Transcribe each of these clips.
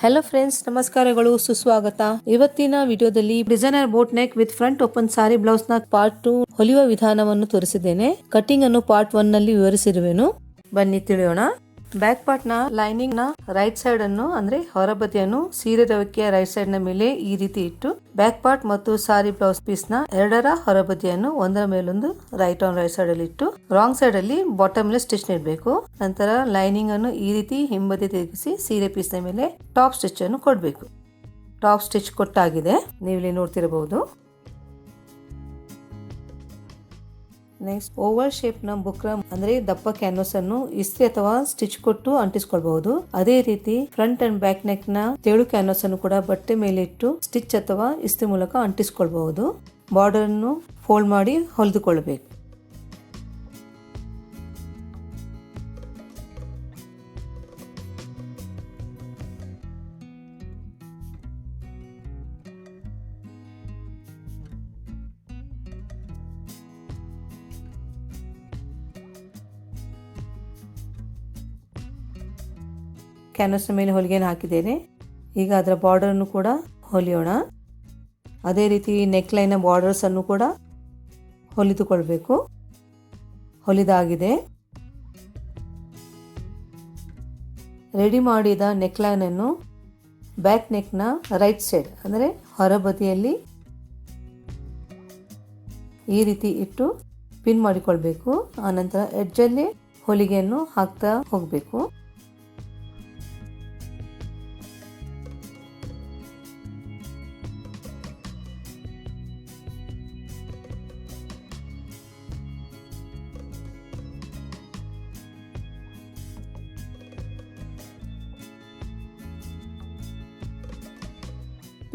Hello friends ನಮಸ್ಕಾರಗಳು, ಸುಸ್ವಾಗತ. ಇವತ್ತಿನ ವಿಡಿಯೋದಲ್ಲಿ designer boat neck with front open sari ಬ್ಲೌಸ್ನ part two ಹೊಲಿಯುವ ವಿಧಾನವನ್ನು ತೋರಿಸಿದ್ದೇನೆ. ಕಟಿಂಗ್ ಅನ್ನು ಪಾರ್ಟ್ ಒನ್ನಲ್ಲಿ ವಿವರಿಸಿರುವೆನು. ಬನ್ನಿ ತಿಳಿಯೋಣ. ಬ್ಯಾಕ್ ಪಾರ್ಟ್ನ ಲೈನಿಂಗ್ನ ರೈಟ್ ಸೈಡ್ ಅನ್ನು, ಅಂದ್ರೆ ಹೊರಬದಿಯನ್ನು ಸೀರೆ ರವಿಕೆಯ ರೈಟ್ ಸೈಡ್ನ ಮೇಲೆ ಈ ರೀತಿ ಇಟ್ಟು ಬ್ಯಾಕ್ ಪಾರ್ಟ್ ಮತ್ತು ಸಾರಿ ಬ್ಲೌಸ್ ಪೀಸ್ನ ಎರಡರ ಹೊರಬದಿಯನ್ನು ಒಂದರ ಮೇಲೊಂದು ರೈಟ್ ಆನ್ ರೈಟ್ ಸೈಡ್ ಅಲ್ಲಿ ಇಟ್ಟು ರಾಂಗ್ ಸೈಡ್ ಅಲ್ಲಿ ಬಾಟಮ್ ಮೇಲೆ ಸ್ಟಿಚ್ ನೀಡಬೇಕು. ನಂತರ ಲೈನಿಂಗ್ ಅನ್ನು ಈ ರೀತಿ ಹಿಂಬದಿ ತಿರುಗಿಸಿ ಸೀರೆ ಪೀಸ್ನ ಮೇಲೆ ಟಾಪ್ ಸ್ಟಿಚ್ ಅನ್ನು ಕೊಡಬೇಕು. ಟಾಪ್ ಸ್ಟಿಚ್ ಕೊಟ್ಟಾಗಿದೆ. ನೀವು ಇಲ್ಲಿ ನೋಡ್ತಿರಬಹುದು. ನೆಕ್ಸ್ಟ್ ಓವರ್ ಶೇಪ್ನ ಬುಕ್ರಮ್ ಅಂದ್ರೆ ದಪ್ಪ ಕ್ಯಾನ್ವಸ್ ಅನ್ನು ಇಸ್ತ್ರಿ ಅಥವಾ ಸ್ಟಿಚ್ ಕೊಟ್ಟು ಅಂಟಿಸ್ಕೊಳ್ಬಹುದು. ಅದೇ ರೀತಿ ಫ್ರಂಟ್ ಅಂಡ್ ಬ್ಯಾಕ್ ನೆಕ್ನ ತೆಳು ಕ್ಯಾನ್ವಸ್ ಅನ್ನು ಕೂಡ ಬಟ್ಟೆ ಮೇಲೆ ಇಟ್ಟು ಸ್ಟಿಚ್ ಅಥವಾ ಇಸ್ತ್ರಿ ಮೂಲಕ ಅಂಟಿಸ್ಕೊಳ್ಬಹುದು. ಬಾರ್ಡರ್ ಅನ್ನು ಫೋಲ್ಡ್ ಮಾಡಿ ಹೊಲಿದುಕೊಳ್ಳಬೇಕು ಕ್ಯಾನ್ವಸ್ನ ಮೇಲೆ ಹೊಲಿಗೆಯನ್ನು ಹಾಕಿದ್ದೇನೆ. ಈಗ ಅದರ ಬಾರ್ಡರನ್ನು ಕೂಡ ಹೊಲಿಯೋಣ. ಅದೇ ರೀತಿ ನೆಕ್ ಲೈನ್ನ ಬಾರ್ಡರ್ಸನ್ನು ಕೂಡ ಹೊಲಿದುಕೊಳ್ಬೇಕು. ಹೊಲಿದಾಗಿದೆ. ರೆಡಿ ಮಾಡಿದ ನೆಕ್ ಲೈನನ್ನು ಬ್ಯಾಕ್ ನೆಕ್ನ ರೈಟ್ ಸೈಡ್ ಅಂದರೆ ಹೊರಬದಿಯಲ್ಲಿ ಈ ರೀತಿ ಇಟ್ಟು ಪಿನ್ ಮಾಡಿಕೊಳ್ಬೇಕು. ಆನಂತರ ಎಡ್ಜಲ್ಲಿ ಹೊಲಿಗೆಯನ್ನು ಹಾಕ್ತಾ ಹೋಗಬೇಕು.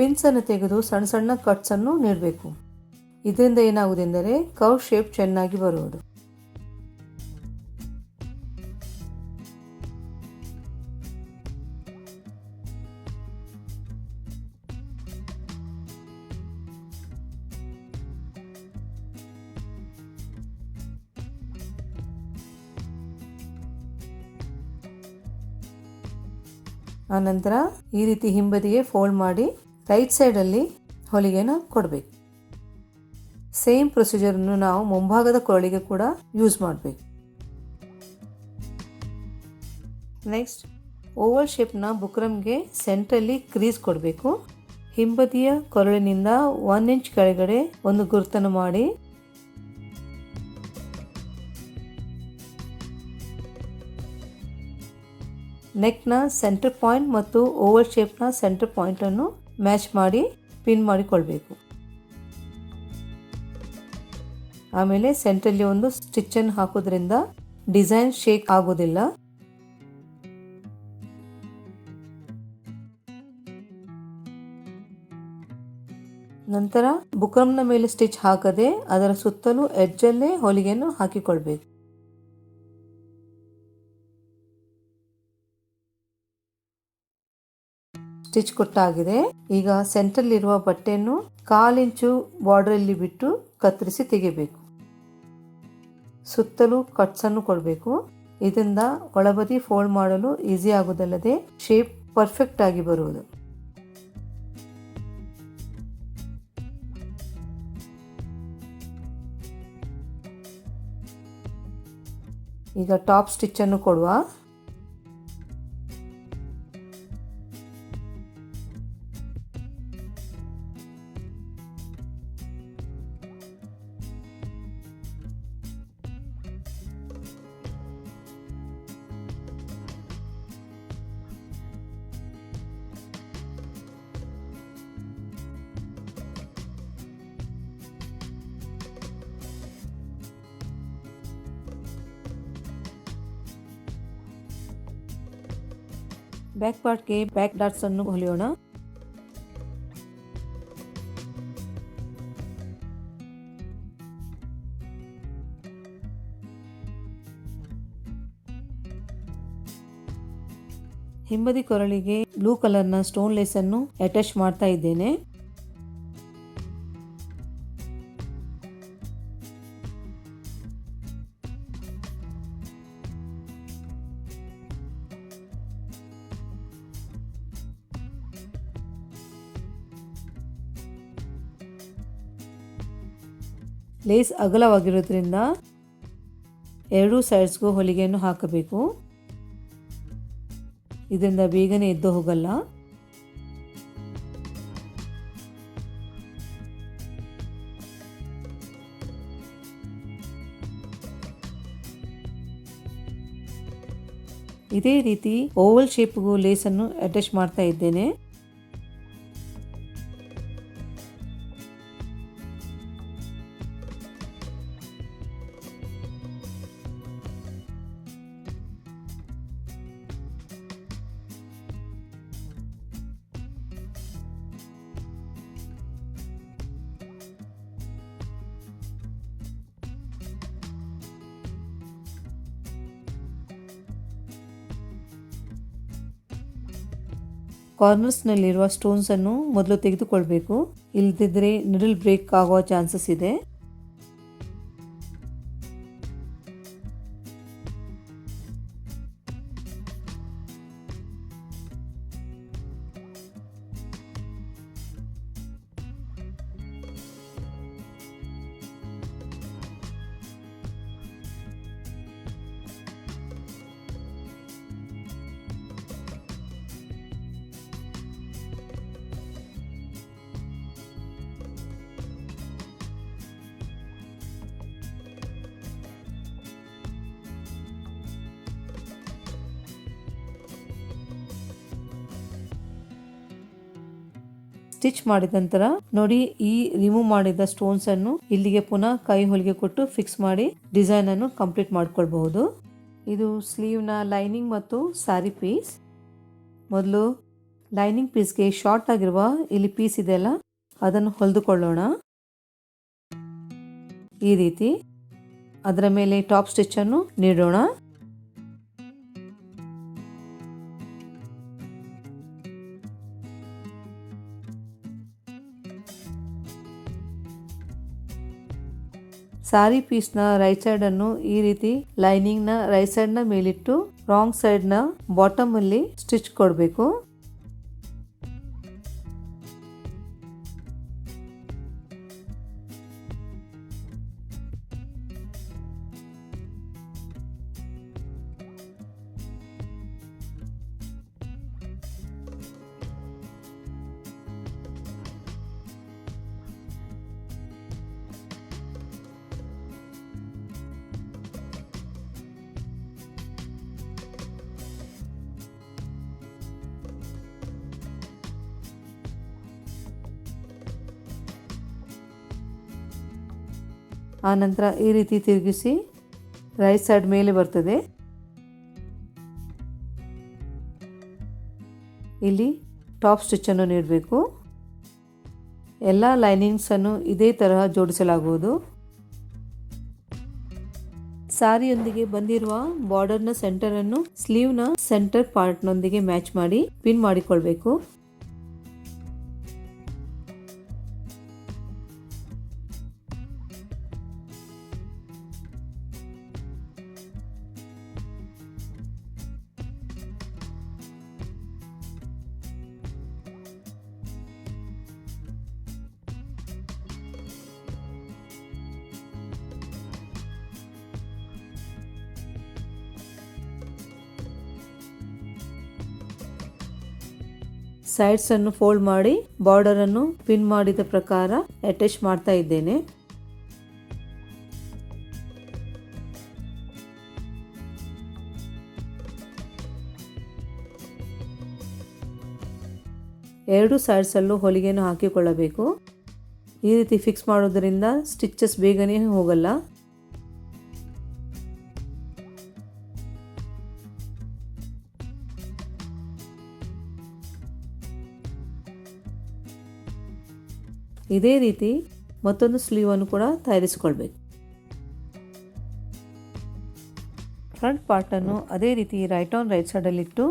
ಪಿನ್ಸ್ ಅನ್ನು ತೆಗೆದು ಸಣ್ಣ ಸಣ್ಣ ಕಟ್ಸನ್ನು ನೀಡಬೇಕು. ಇದರಿಂದ ಏನಾಗುವುದೆಂದರೆ ಕೌ ಶೇಪ್ ಚೆನ್ನಾಗಿ ಬರುವುದು. ಆನಂತರ ಈ ರೀತಿ ಹಿಂಬದಿಗೆ ಫೋಲ್ಡ್ ಮಾಡಿ ರೈಟ್ ಸೈಡಲ್ಲಿ ಹೊಲಿಗೆನ ಕೊಡಬೇಕು. ಸೇಮ್ ಪ್ರೊಸೀಜರನ್ನು ನಾವು ಮುಂಭಾಗದ ಕೊರಳಿಗೆ ಕೂಡ ಯೂಸ್ ಮಾಡಬೇಕು. ನೆಕ್ಸ್ಟ್ ಓವಲ್ ಶೇಪ್ನ ಬುಕ್ರಮ್ಗೆ ಸೆಂಟ್ರಲ್ಲಿ ಕ್ರೀಸ್ ಕೊಡಬೇಕು. ಹಿಂಬದಿಯ ಕೊರಳಿನಿಂದ ಒನ್ ಇಂಚ್ ಕೆಳಗಡೆ ಒಂದು ಗುರುತನ್ನು ಮಾಡಿ. ನೆಕ್ನ ಸೆಂಟರ್ ಪಾಯಿಂಟ್ ಮತ್ತು ಓವಲ್ ಶೇಪ್ನ ಸೆಂಟರ್ ಪಾಯಿಂಟನ್ನು ಮ್ಯಾಚ್ ಮಾಡಿ ಪಿನ್ ಮಾಡಿಕೊಳ್ಬೇಕು. ಆಮೇಲೆ ಸೆಂಟ್ರಲ್ಲಿ ಒಂದು ಸ್ಟಿಚ್ಚನ್ನು ಹಾಕೋದ್ರಿಂದ ಡಿಸೈನ್ ಶೇಕ್ ಆಗೋದಿಲ್ಲ. ನಂತರ ಬುಕ್ರಮ್ನ ಮೇಲೆ ಸ್ಟಿಚ್ ಹಾಕದೆ ಅದರ ಸುತ್ತಲೂ ಎಡ್ಜಲ್ಲೇ ಹೊಲಿಗೆಯನ್ನು ಹಾಕಿಕೊಳ್ಬೇಕು. ಸ್ಟಿಚ್ ಕೊಟ್ಟಾಗಿದೆ. ಈಗ ಸೆಂಟ್ರಲ್ ಇರುವ ಬಟ್ಟೆಯನ್ನು ಕಾಲಿಂಚು ಬಾರ್ಡ್ರಲ್ಲಿ ಬಿಟ್ಟು ಕತ್ತರಿಸಿ ತೆಗೆಯಬೇಕು. ಸುತ್ತಲೂ ಕಟ್ಸ್ ಅನ್ನು ಕೊಡಬೇಕು. ಇದರಿಂದ ಒಳಬದಿ ಫೋಲ್ಡ್ ಮಾಡಲು ಈಸಿ ಆಗುವುದಲ್ಲದೆ ಶೇಪ್ ಪರ್ಫೆಕ್ಟ್ ಆಗಿ ಬರುವುದು. ಈಗ ಟಾಪ್ ಸ್ಟಿಚ್ ಅನ್ನು ಕೊಡುವ ಬ್ಯಾಕ್ ಪಾರ್ಟ್ಗೆ ಬ್ಯಾಕ್ ಡಾಟ್ಸ್ ಅನ್ನು ಹೊಲಿಯೋಣ. ಹಿಂಬದಿ ಕೊರಳಿಗೆ ಬ್ಲೂ ಕಲರ್ನ ಸ್ಟೋನ್ ಅನ್ನು ಅಟ್ಯಾಚ್ ಮಾಡ್ತಾ ಇದ್ದೇನೆ. ಲೇಸ್ ಅಗಲವಾಗಿರೋದ್ರಿಂದ ಎರಡೂ ಸೈಡ್ಸ್ಗೂ ಹೊಲಿಗೆಯನ್ನು ಹಾಕಬೇಕು. ಇದರಿಂದ ಬೇಗನೆ ಎದ್ದು ಹೋಗಲ್ಲ. ಇದೇ ರೀತಿ ಓವಲ್ ಶೇಪ್ಗೂ ಲೇಸನ್ನು ಅಟ್ಯಾಚ್ ಮಾಡ್ತಾ ಇದ್ದೇನೆ. ಕಾರ್ನರ್ಸ್ನಲ್ಲಿರುವ ಸ್ಟೋನ್ಸನ್ನು ಮೊದಲು ತೆಗೆದುಕೊಳ್ಬೇಕು. ಇಲ್ಲದಿದ್ದರೆ ನಿಡಲ್ ಬ್ರೇಕ್ ಆಗುವ ಚಾನ್ಸಸ್ ಇದೆ. ಸ್ಟಿಚ್ ಮಾಡಿದ ನಂತರ ನೋಡಿ ಈ ರಿಮೂವ್ ಮಾಡಿದ ಸ್ಟೋನ್ಸ್ ಅನ್ನು ಇಲ್ಲಿಗೆ ಪುನಃ ಕೈ ಹೊಲಿಗೆ ಕೊಟ್ಟು ಫಿಕ್ಸ್ ಮಾಡಿ ಡಿಸೈನ್ ಅನ್ನು ಕಂಪ್ಲೀಟ್ ಮಾಡ್ಕೊಳ್ಬಹುದು. ಇದು ಸ್ಲೀವ್ನ ಲೈನಿಂಗ್ ಮತ್ತು ಸ್ಯಾರಿ ಪೀಸ್ ಮೊದಲು ಲೈನಿಂಗ್ ಪೀಸ್ಗೆ ಶಾರ್ಟ್ ಆಗಿರುವ ಇಲ್ಲಿ ಪೀಸ್ ಇದೆಯಲ್ಲ ಅದನ್ನು ಹೊಲಿದುಕೊಳ್ಳೋಣ. ಈ ರೀತಿ ಅದರ ಮೇಲೆ ಟಾಪ್ ಸ್ಟಿಚ್ ಅನ್ನು ನೀಡೋಣ. ಸಾರಿ ಪೀಸ್ನ ರೈಟ್ ಸೈಡ್ ಅನ್ನು ಈ ರೀತಿ ಲೈನಿಂಗ್ನ ರೈಟ್ ಸೈಡ್ನ ಮೇಲಿಟ್ಟು ರಾಂಗ್ ಸೈಡ್ನ ಬಾಟಮ್ ಅಲ್ಲಿ ಸ್ಟಿಚ್ ಕೊಡಬೇಕು. ಆನಂತರ ಈ ರೀತಿ ತಿರುಗಿಸಿ ರೈಟ್ ಸೈಡ್ ಮೇಲೆ ಬರ್ತದೆ. ಇಲ್ಲಿ ಟಾಪ್ ಸ್ಟಿಚ್ಚನ್ನು ನೀಡಬೇಕು. ಎಲ್ಲ ಲೈನಿಂಗ್ಸನ್ನು ಇದೇ ತರಹ ಜೋಡಿಸಲಾಗುವುದು. ಸಾರಿಯೊಂದಿಗೆ ಬಂದಿರುವ ಬಾರ್ಡರ್ನ ಸೆಂಟರನ್ನು ಸ್ಲೀವ್ನ ಸೆಂಟರ್ ಪಾರ್ಟ್ನೊಂದಿಗೆ ಮ್ಯಾಚ್ ಮಾಡಿ ಪಿನ್ ಮಾಡಿಕೊಳ್ಬೇಕು. ಸೈಡ್ಸ್ ಅನ್ನು ಫೋಲ್ಡ್ ಮಾಡಿ ಬಾರ್ಡರ್ ಅನ್ನು ಪಿನ್ ಮಾಡಿದ ಪ್ರಕಾರ ಅಟ್ಯಾಚ್ ಮಾಡ್ತಾ ಇದ್ದೇನೆ. ಎರಡು ಸೈಡ್ಸಲ್ಲೂ ಹೊಲಿಗೆಯನ್ನು ಹಾಕಿಕೊಳ್ಳಬೇಕು. ಈ ರೀತಿ ಫಿಕ್ಸ್ ಮಾಡೋದ್ರಿಂದ ಸ್ಟಿಚಸ್ ಬೇಗನೆ ಹೋಗಲ್ಲ. ಇದೇ ರೀತಿ ಮತ್ತೊಂದು ಸ್ಲೀವನ್ನು ಕೂಡ ತಯಾರಿಸಿಕೊಳ್ಬೇಕು. ಫ್ರಂಟ್ ಪಾರ್ಟನ್ನು ಅದೇ ರೀತಿ ರೈಟ್ ಆನ್ ರೈಟ್ ಸೈಡಲ್ಲಿಟ್ಟು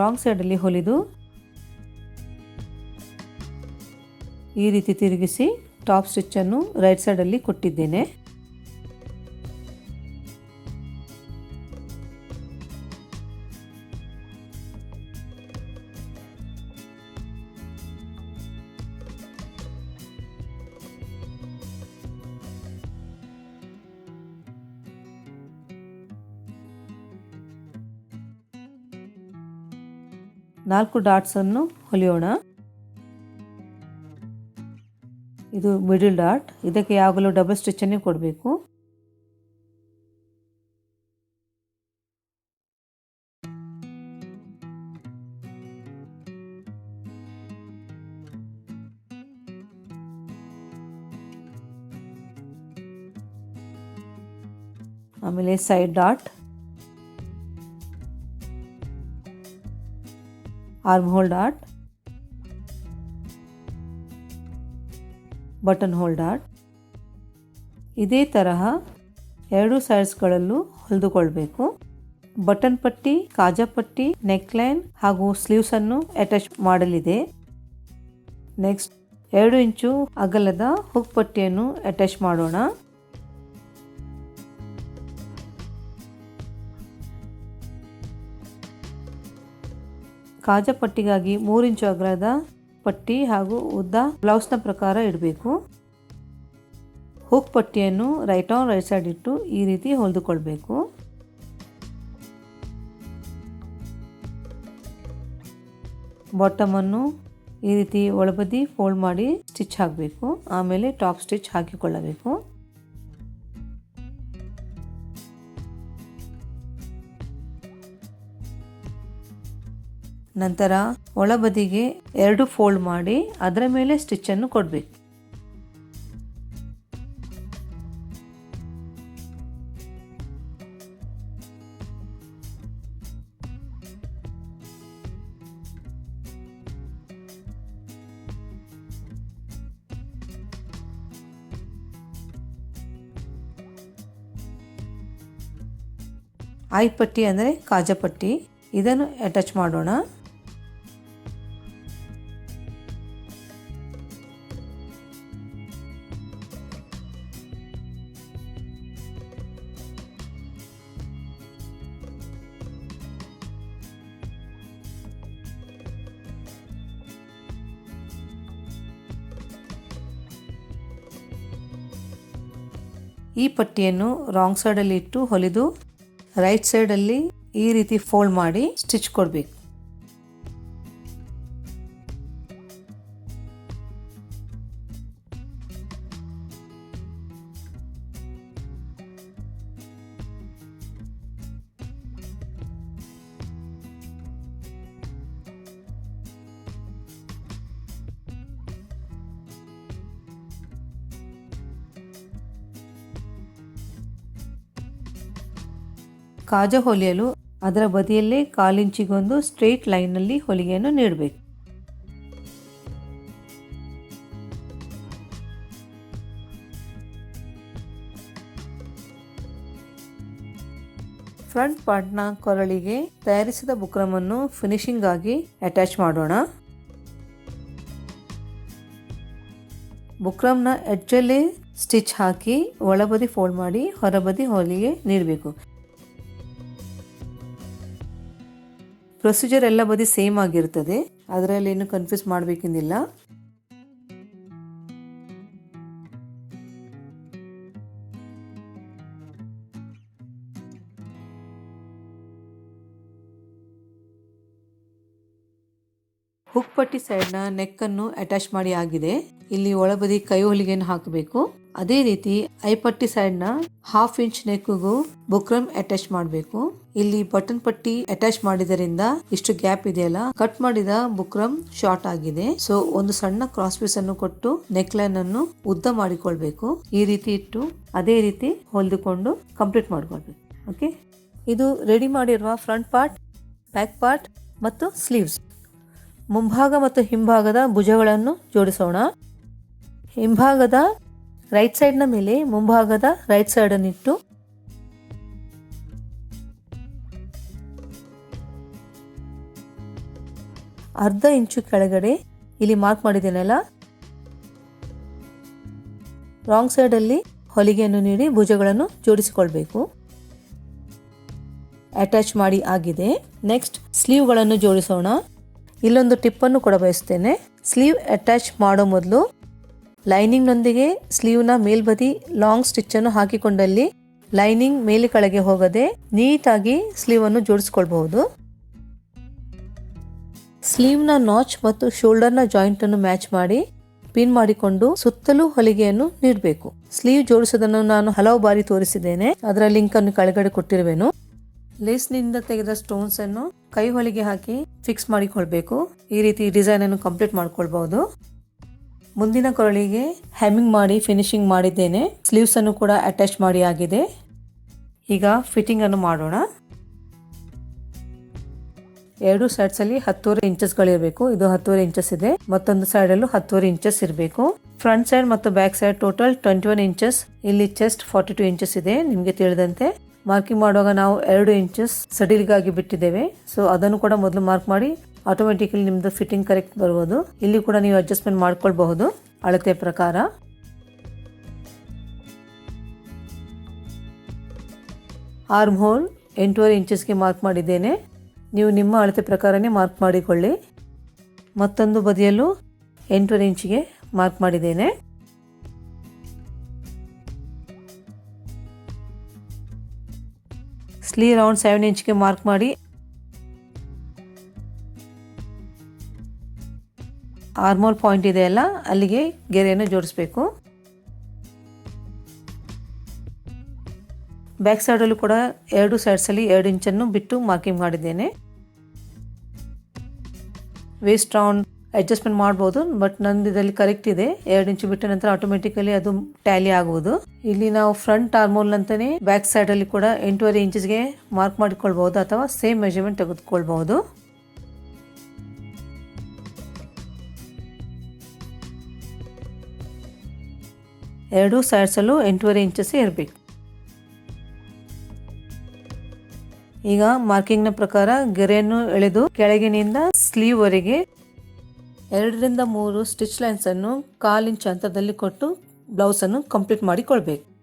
ರಾಂಗ್ ಸೈಡಲ್ಲಿ ಹೊಲಿದು ಈ ರೀತಿ ತಿರುಗಿಸಿ ಟಾಪ್ ಸ್ಟಿಚ್ಚನ್ನು ರೈಟ್ ಸೈಡಲ್ಲಿ ಕೊಟ್ಟಿದ್ದೇನೆ. ನಾಲ್ಕು ಡಾಟ್ಸನ್ನು ಹೊಲಿಯೋಣ. ಇದು ಮಿಡಿಲ್ ಡಾಟ್ ಇದಕ್ಕೆ ಯಾವಾಗಲೂ ಡಬಲ್ ಸ್ಟಿಚ್ಚನ್ನೇ ಕೊಡಬೇಕು. ಆಮೇಲೆ side dot arm hole dot button hole dot ಇದೇ ತರಹ ಎರಡು ಸೈಡ್ಸ್ಗಳಲ್ಲೂ ಹೊಲಿದುಕೊಳ್ಬೇಕು. ಬಟನ್ ಪಟ್ಟಿ, ಕಾಜಾ ಪಟ್ಟಿ, ನೆಕ್ಲೈನ್ ಹಾಗೂ ಸ್ಲೀವ್ಸನ್ನು ಅಟ್ಯಾಚ್ ಮಾಡಲಿದೆ. ನೆಕ್ಸ್ಟ್ ಎರಡು ಇಂಚು ಅಗಲದ ಹುಕ್ ಪಟ್ಟಿಯನ್ನು ಅಟ್ಯಾಚ್ ಮಾಡೋಣ. ಕಾಜಾ ಪಟ್ಟಿಗಾಗಿ ಮೂರು ಇಂಚು ಅಗಲದ ಪಟ್ಟಿ ಹಾಗೂ ಉದ್ದ ಬ್ಲೌಸ್ನ ಪ್ರಕಾರ ಇಡಬೇಕು. ಹುಕ್ ಪಟ್ಟಿಯನ್ನು ರೈಟ್ ಆನ್ ರೈಟ್ ಸೈಡ್ ಇಟ್ಟು ಈ ರೀತಿ ಹೊಲಿದುಕೊಳ್ಬೇಕು. ಬಾಟಮನ್ನು ಈ ರೀತಿ ಒಳಬದಿ ಫೋಲ್ಡ್ ಮಾಡಿ ಸ್ಟಿಚ್ ಹಾಕಬೇಕು. ಆಮೇಲೆ ಟಾಪ್ ಸ್ಟಿಚ್ ಹಾಕಿಕೊಳ್ಳಬೇಕು. ನಂತರ ಒಳಬದಿಗೆ ಎರಡು ಫೋಲ್ಡ್ ಮಾಡಿ ಅದರ ಮೇಲೆ ಸ್ಟಿಚ್ಚನ್ನು ಕೊಡಬೇಕು. ಐ ಪಟ್ಟಿ ಅಂದರೆ ಕಾಜಪಟ್ಟಿ ಇದನ್ನು ಅಟ್ಯಾಚ್ ಮಾಡೋಣ. ಈ ಪಟ್ಟಿಯನ್ನು ರಾಂಗ್ ಸೈಡಲ್ಲಿ ಇಟ್ಟು ಹೊಲಿದು ರೈಟ್ ಸೈಡಲ್ಲಿ ಈ ರೀತಿ ಫೋಲ್ಡ್ ಮಾಡಿ ಸ್ಟಿಚ್ ಕೊಡಬೇಕು. ಕಾಜ ಹೊಲಿಯಲು ಅದರ ಬದಿಯಲ್ಲೇ ಕಾಲಿಂಚಿಗೊಂದು ಸ್ಟ್ರೇಟ್ ಲೈನ್ನಲ್ಲಿ ಹೊಲಿಗೆಯನ್ನು ನೀಡಬೇಕು. ಫ್ರಂಟ್ ಪಾರ್ಟ್ನ ಕೊರಳಿಗೆ ತಯಾರಿಸಿದ ಬುಕ್ರಮನ್ನು ಫಿನಿಶಿಂಗ್ ಆಗಿ ಅಟ್ಯಾಚ್ ಮಾಡೋಣ. ಬುಕ್ರಮ್ನ ಎಡ್ಜಲ್ಲೇ ಸ್ಟಿಚ್ ಹಾಕಿ ಒಳಬದಿ ಫೋಲ್ಡ್ ಮಾಡಿ ಹೊರಬದಿ ಹೊಲಿಗೆ ನೀಡಬೇಕು. ಪ್ರೊಸೀಜರ್ ಎಲ್ಲ ಬದಿ ಸೇಮ್ ಆಗಿರ್ತದೆ. ಅದರಲ್ಲಿ ಏನು ಕನ್ಫ್ಯೂಸ್ ಮಾಡಬೇಕೆಂದಿಲ್ಲ ಹುಕ್ ಪಟ್ಟಿ ಸೈಡ್ನ ನೆಕ್ಕನ್ನು ಅಟ್ಯಾಚ್ ಮಾಡಿ ಆಗಿದೆ. ಇಲ್ಲಿ ಒಳಬದಿ ಕೈ ಹೊಲಿಗೆಯನ್ನು ಹಾಕಬೇಕು. ಅದೇ ರೀತಿ ಐಪಟ್ಟಿ ಸೈಡ್ನ ಹಾಫ್ ಇಂಚ್ ನೆಕ್ಗೂ ಬುಕ್ರಮ್ ಅಟ್ಯಾಚ್ ಮಾಡಬೇಕು. ಇಲ್ಲಿ ಬಟನ್ ಪಟ್ಟಿ ಅಟ್ಯಾಚ್ ಮಾಡಿದರಿಂದ ಇಷ್ಟು ಗ್ಯಾಪ್ ಇದೆಯಲ್ಲ? ಕಟ್ ಮಾಡಿದ ಬುಕ್ರಮ್ ಶಾರ್ಟ್ ಆಗಿದೆ. ಸೊ ಒಂದು ಸಣ್ಣ ಕ್ರಾಸ್ ಪೀಸ್ ಅನ್ನು ಕೊಟ್ಟು ನೆಕ್ ಲೈನ್ ಅನ್ನು ಉದ್ದ ಮಾಡಿಕೊಳ್ಬೇಕು. ಈ ರೀತಿ ಇಟ್ಟು ಅದೇ ರೀತಿ ಹೊಲಿದುಕೊಂಡು ಕಂಪ್ಲೀಟ್ ಮಾಡಿಕೊಳ್ಬೇಕು. ಓಕೆ ಇದು ರೆಡಿ ಮಾಡಿರುವ ಫ್ರಂಟ್ ಪಾರ್ಟ್ ಬ್ಯಾಕ್ ಪಾರ್ಟ್ ಮತ್ತು ಸ್ಲೀವ್ಸ್ ಮುಂಭಾಗ ಮತ್ತು ಹಿಂಭಾಗದ ಭುಜಗಳನ್ನು ಜೋಡಿಸೋಣ. ಹಿಂಭಾಗದ ರೈಟ್ ಸೈಡ್ನ ಮೇಲೆ ಮುಂಭಾಗದ ರೈಟ್ ಸೈಡನ್ನಿಟ್ಟು ಅರ್ಧ ಇಂಚು ಕೆಳಗಡೆ ಇಲ್ಲಿ ಮಾರ್ಕ್ ಮಾಡಿದ್ದೇನಲ್ಲ? ರಾಂಗ್ ಸೈಡಲ್ಲಿ ಹೊಲಿಗೆಯನ್ನು ನೀಡಿ ಭುಜಗಳನ್ನು ಜೋಡಿಸಿಕೊಳ್ಬೇಕು. ಅಟ್ಯಾಚ್ ಮಾಡಿ ಆಗಿದೆ. ನೆಕ್ಸ್ಟ್ ಸ್ಲೀವ್ಗಳನ್ನು ಜೋಡಿಸೋಣ. ಇಲ್ಲೊಂದು ಟಿಪ್ಪನ್ನು ಕೂಡ ಬಯಸ್ತೇನೆ. ಸ್ಲೀವ್ ಅಟ್ಯಾಚ್ ಮಾಡೋ ಮೊದಲು ಲೈನಿಂಗ್ನೊಂದಿಗೆ ಸ್ಲೀವ್ನ ಮೇಲ್ಬದಿ ಲಾಂಗ್ ಸ್ಟಿಚ್ಚನ್ನು ಹಾಕಿಕೊಂಡಲ್ಲಿ ಲೈನಿಂಗ್ ಮೇಲೆ ಕೆಳಗೆ ಹೋಗದೆ ನೀಟಾಗಿ ಸ್ಲೀವನ್ನು ಜೋಡಿಸ್ಕೊಳ್ಬಹುದು. ಸ್ಲೀವ್ನ ನಾಚ್ ಮತ್ತು ಶೋಲ್ಡರ್ನ ಜಾಯಿಂಟನ್ನು ಮ್ಯಾಚ್ ಮಾಡಿ ಪಿನ್ ಮಾಡಿಕೊಂಡು ಸುತ್ತಲೂ ಹೊಲಿಗೆಯನ್ನು ನೀಡಬೇಕು. ಸ್ಲೀವ್ ಜೋಡಿಸೋದನ್ನು ನಾನು ಹಲವು ಬಾರಿ ತೋರಿಸಿದ್ದೇನೆ. ಅದರ ಲಿಂಕ್ ಅನ್ನು ಕೆಳಗಡೆ ಕೊಟ್ಟಿರುವೆನು. ಲೇಸ್ನಿಂದ ತೆಗೆದ ಸ್ಟೋನ್ಸ್ ಅನ್ನು ಕೈ ಹೊಲಿಗೆ ಹಾಕಿ ಫಿಕ್ಸ್ ಮಾಡಿಕೊಳ್ಬೇಕು. ಈ ರೀತಿ ಡಿಸೈನ್ ಅನ್ನು ಕಂಪ್ಲೀಟ್ ಮಾಡ್ಕೊಳ್ಬಹುದು ಮುಂದಿನ ಕೊರಳಿಗೆ ಹ್ಯಾಮಿಂಗ್ ಮಾಡಿ ಫಿನಿಶಿಂಗ್ ಮಾಡಿದ್ದೇನೆ. ಸ್ಲೀವ್ಸ್ ಅನ್ನು ಕೂಡ ಅಟ್ಯಾಚ್ ಮಾಡಿ ಆಗಿದೆ. ಈಗ ಫಿಟ್ಟಿಂಗ್ ಅನ್ನು ಮಾಡೋಣ. ಎರಡು ಸೈಡ್ಸ್ ಅಲ್ಲಿ ಹತ್ತುವರೆ ಇಂಚಸ್ ಗಳಿರಬೇಕು. ಇದು ಹತ್ತುವರೆ ಇಂಚಸ್ ಇದೆ. ಮತ್ತೊಂದು ಸೈಡ್ ಅಲ್ಲೂ ಹತ್ತುವರೆ ಇಂಚಸ್ ಇರಬೇಕು. ಫ್ರಂಟ್ ಸೈಡ್ ಮತ್ತು back side total twenty one inches ಇಲ್ಲಿ ಚೆಸ್ಟ್ ಫಾರ್ಟಿ ಟು ಇಂಚಸ್ ಇದೆ. ನಿಮಗೆ ತಿಳಿದಂತೆ ಮಾರ್ಕಿಂಗ್ ಮಾಡುವಾಗ ನಾವು ಎರಡು ಇಂಚಸ್ ಸಡಿಲಿಗಾಗಿ ಬಿಟ್ಟಿದ್ದೇವೆ. ಸೊ ಅದನ್ನು ಕೂಡ ಮೊದಲು ಮಾರ್ಕ್ ಮಾಡಿ ಆಟೋಮೆಟಿಕಲಿ ನಿಮ್ದು ಫಿಟ್ಟಿಂಗ್ ಕರೆಕ್ಟ್ ಬರುವುದು ಇಲ್ಲಿ ಕೂಡ ನೀವು ಅಡ್ಜಸ್ಟ್ಮೆಂಟ್ ಮಾಡ್ಕೊಳ್ಬಹುದು ಅಳತೆ ಪ್ರಕಾರ. ಆರ್ಮ್ ಹೋಲ್ ಎಂಟೂವರೆ ಇಂಚಸ್ಗೆ ಮಾರ್ಕ್ ಮಾಡಿದ್ದೇನೆ. ನೀವು ನಿಮ್ಮ ಅಳತೆ ಪ್ರಕಾರನೇ ಮಾರ್ಕ್ ಮಾಡಿಕೊಳ್ಳಿ. ಮತ್ತೊಂದು ಬದಿಯಲ್ಲೂ ಎಂಟೂವರೆ ಇಂಚಿಗೆ ಮಾರ್ಕ್ ಮಾಡಿದ್ದೇನೆ. ಸ್ಲೀವ್ ರೌಂಡ್ ಸೆವೆನ್ ಇಂಚ್ಗೆ ಮಾರ್ಕ್ ಮಾಡಿ ಆರ್ಮೋಲ್ ಪಾಯಿಂಟ್ ಇದೆ ಅಲ್ಲ ಅಲ್ಲಿಗೆ ಗೆರೆಯನ್ನು ಜೋಡಿಸ್ಬೇಕು ಬ್ಯಾಕ್ ಸೈಡಲ್ಲೂ ಕೂಡ ಎರಡು ಸೈಡ್ಸಲ್ಲಿ ಎರಡು ಇಂಚನ್ನು ಬಿಟ್ಟು ಮಾರ್ಕಿಂಗ್ ಮಾಡಿದ್ದೇನೆ ವೇಸ್ಟ್ ರೌಂಡ್ ಅಡ್ಜಸ್ಟ್ಮೆಂಟ್ ಮಾಡ್ಬೋದು ಬಟ್ ನಂದು ಇದರಲ್ಲಿ ಕರೆಕ್ಟ್ ಇದೆ. ಎರಡು ಇಂಚು ಬಿಟ್ಟ ನಂತರ ಆಟೋಮೆಟಿಕಲಿ ಅದು ಟ್ಯಾಲಿ ಆಗುವುದು ಇಲ್ಲಿ ನಾವು ಫ್ರಂಟ್ ಆರ್ಮೋಲ್ ಅಂತಾನೆ ಬ್ಯಾಕ್ ಸೈಡ್ ಅಲ್ಲಿ ಕೂಡ ಎಂಟೂವರೆ ಇಂಚಸ್ಗೆ ಮಾರ್ಕ್ ಮಾಡಿಕೊಳ್ಬಹುದು ಅಥವಾ ಸೇಮ್ ಮೆಜರ್ಮೆಂಟ್ ತೆಗೆದುಕೊಳ್ಬಹುದು. ಎರಡು ಸೈಡ್ಸಲ್ಲೂ ಎಂಟೂವರೆ ಇಂಚಸ್ಸೇ ಇರಬೇಕು. ಈಗ ಮಾರ್ಕಿಂಗ್ನ ಪ್ರಕಾರ ಗೆರೆಯನ್ನು ಎಳೆದು ಕೆಳಗಿನಿಂದ ಸ್ಲೀವ್ ವರೆಗೆ ಎರಡರಿಂದ ಮೂರು ಸ್ಟಿಚ್ ಲೈನ್ಸನ್ನು ಕಾಲಿಂಚ್ ಕಾಲು ಅಂತರದಲ್ಲಿ ಕೊಟ್ಟು ಬ್ಲೌಸನ್ನು ಕಂಪ್ಲೀಟ್ ಮಾಡಿಕೊಳ್ಬೇಕು.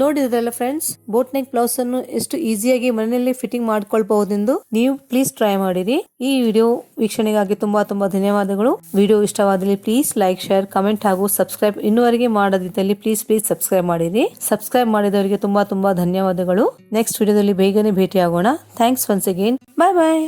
ನೋಡಿದ್ರಲ್ಲ ಫ್ರೆಂಡ್ಸ್ ಬೋಟ್ ನೆಕ್ ಬ್ಲೌಸ್ ಅನ್ನು ಎಷ್ಟು ಈಸಿಯಾಗಿ ಮನೆಯಲ್ಲಿ ಫಿಟ್ಟಿಂಗ್ ಮಾಡ್ಕೊಳ್ಬಹುದೆಂದು ನೀವು ಪ್ಲೀಸ್ ಟ್ರೈ ಮಾಡಿರಿ. ಈ ವಿಡಿಯೋ ವೀಕ್ಷಣೆಗಾಗಿ ತುಂಬಾ ತುಂಬಾ ಧನ್ಯವಾದಗಳು. ವಿಡಿಯೋ ಇಷ್ಟವಾದಲ್ಲಿ ಪ್ಲೀಸ್ ಲೈಕ್ ಶೇರ್ ಕಮೆಂಟ್ ಹಾಗೂ ಸಬ್ಸ್ಕ್ರೈಬ್ ಇನ್ನುವರೆಗೆ ಮಾಡದಿದ್ದಲ್ಲಿ ಪ್ಲೀಸ್ ಪ್ಲೀಸ್ ಸಬ್ಸ್ಕ್ರೈಬ್ ಮಾಡಿರಿ. ಸಬ್ಸ್ಕ್ರೈಬ್ ಮಾಡಿದವರಿಗೆ ತುಂಬಾ ತುಂಬಾ ಧನ್ಯವಾದಗಳು. ನೆಕ್ಸ್ಟ್ ವಿಡಿಯೋದಲ್ಲಿ ಬೇಗನೆ ಭೇಟಿಯಾಗೋಣ. Thanks once again bye bye